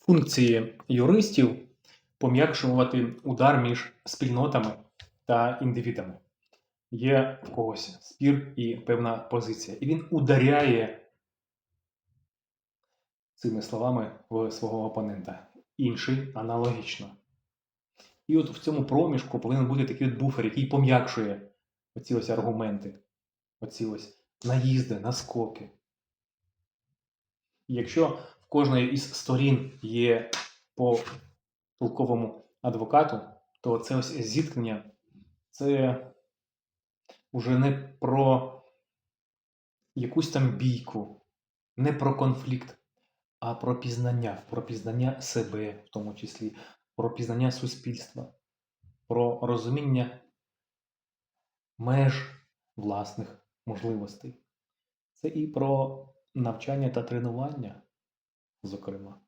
функції юристів пом'якшувати удар між спільнотами та індивідами. Є в когось спір і певна позиція. І він ударяє цими словами в свого опонента. Інший аналогічно. І от в цьому проміжку повинен бути такий от буфер, який пом'якшує оці ось аргументи, оці ось наїзди, наскоки. І якщо кожної із сторін є по толковому адвокату, то це ось зіткнення це вже не про якусь там бійку, не про конфлікт, а про пізнання, про пізнання себе в тому числі, про пізнання суспільства, про розуміння меж власних можливостей. Це і про навчання та тренування, зокрема.